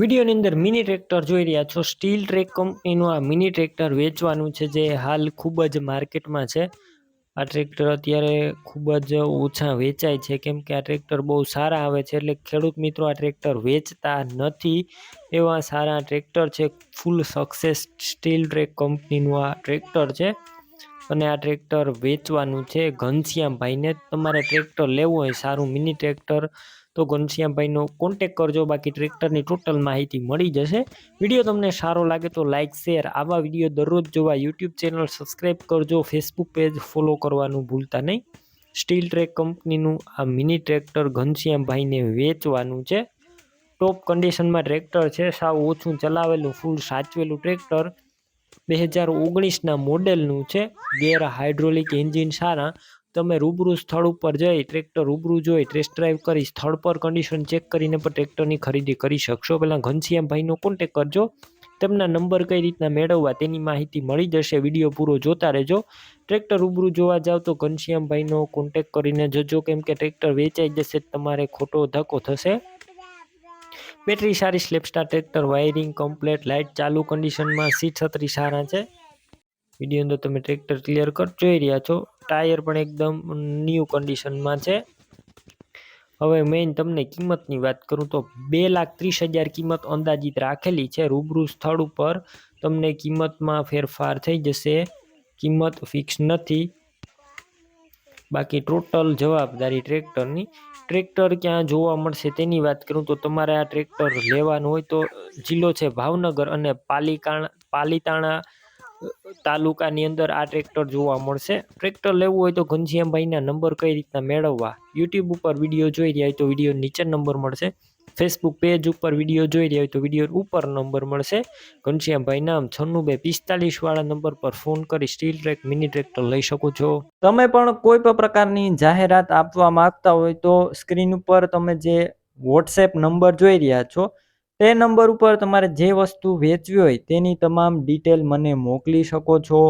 વિડીયોની અંદર mini tractor જોઈ રહ્યા છો. સ્ટીલ ટ્રેક કંપનીનું આ મિની ટ્રેક્ટર વેચવાનું છે, જે હાલ ખૂબ જ માર્કેટમાં છે. આ ટ્રેક્ટર અત્યારે ખૂબ જ ઓછા વેચાય છે, કેમ કે આ ટ્રેક્ટર બહુ સારા આવે છે. એટલે ખેડૂત મિત્રો આ ટ્રેક્ટર વેચતા નથી એવા સારા ટ્રેક્ટર છે. ફૂલ સક્સેસ સ્ટીલ ટ્રેક કંપનીનું આ ટ્રેક્ટર છે. અને આ ટ્રેક્ટર વેચવાનું છે. ઘનશ્યામભાઈને તમારે ટ્રેક્ટર લેવું હોય, સારું મિની ટ્રેક્ટર. તો ઘનશ્યામભાઈનો કોન્ટેક કરજો, બાકી ટ્રેક્ટરની ટોટલ માહિતી મળી જશે. વીડિયો તમને સારો લાગે તો લાઇક શેર આવા વીડિયો દરરોજ જોવા યુટ્યુબ ચેનલ સબસ્ક્રાઈબ કરજો ફેસબુક પેજ ફોલો કરવાનું ભૂલતા નહીં. સ્ટીલ ટ્રેક કંપનીનું આ મિની ટ્રેક્ટર ઘનશ્યામભાઈને વેચવાનું છે. ટોપ કન્ડિશનમાં ટ્રેક્ટર છે, સાવ ઓછું ચલાવેલું ફૂલ સાચવેલું ટ્રેક્ટર. બે હજાર ઓગણીસના મોડેલનું છે, ગેર હાઇડ્રોલિક એન્જિન સારા. તમે રૂબરૂ સ્થળ ઉપર જઈ ટ્રેક્ટર રૂબરૂ જોઈ ટેસ્ટ ડ્રાઈવ કરી સ્થળ પર કન્ડિશન ચેક કરીને પણ ટ્રેક્ટરની ખરીદી કરી શકશો. પહેલાં ઘનશ્યામભાઈનો કોન્ટેક કરજો. તેમના નંબર કઈ રીતના મેળવવા તેની માહિતી મળી જશે. વીડિયો પૂરો જોતા રહેજો. ટ્રેક્ટર રૂબરૂ જોવા જાવ તો ઘનશ્યામભાઈનો કોન્ટેક કરીને જજો. કેમ કે ટ્રેક્ટર વેચાઈ જશે, તમારે ખોટો ધક્કો થશે. બેટરી સારી સ્લેપસ્ટાર ટ્રેક્ટર વાયરિંગ કમ્પ્લેટ લાઇટ ચાલુ કન્ડિશનમાં સીટ છત્રી સારા છે. વીડિયો અંદર તમે ટ્રેક્ટર ક્લિયર કર, જોઈ રહ્યા છો. ટાયર પણ એકદમ ન્યૂ કન્ડિશનમાં છે. હવે મેઇન તમને કિંમતની વાત કરું તો બે લાખ ત્રીસ હજાર કિંમત અંદાજિત રાખેલી છે. રૂબરૂ સ્થળ ઉપર તમને કિંમતમાં ફેરફાર થઈ જશે. કિંમત ફિક્સ નથી. બાકી ટોટલ જવાબદારી ટ્રેક્ટરની ટ્રેક્ટર ક્યાં જોવા મળશે તેની વાત કરું તો તમારે આ ટ્રેક્ટર લેવાનું હોય તો જિલ્લો છે ભાવનગર અને પાલિકાણા, પાલિતાણા તાલુકાની અંદર આ ટ્રેક્ટર જોવા મળશે. ટ્રેક્ટર લેવું હોય તો ઘનશ્યામભાઈના નંબર કઈ રીતના મેળવવા? યુટ્યુબ ઉપર વીડિયો જોઈ રહ્યા હોય તો વીડિયો નીચે નંબર મળશે. ફેસબુક પેજ ઉપર વીડિયો જોઈ રહ્યા હોય તો વીડિયો ઉપર નંબર મળશે. ઘનશ્યામભાઈ નામ છન્નું બે પિસ્તાલીસવાળા નંબર પર ફોન કરી સ્ટીલ ટ્રેક મિની ટ્રેક્ટર લઈ શકો છો. તમે પણ કોઈ પણ પ્રકારની જાહેરાત આપવા માંગતા હોય તો સ્ક્રીન ઉપર તમે જે વોટ્સએપ નંબર જોઈ રહ્યા છો, તે નંબર ઉપર તમારે જે વસ્તુ વેચવી હોય તેની તમામ ડિટેલ મને મોકલી શકો છો.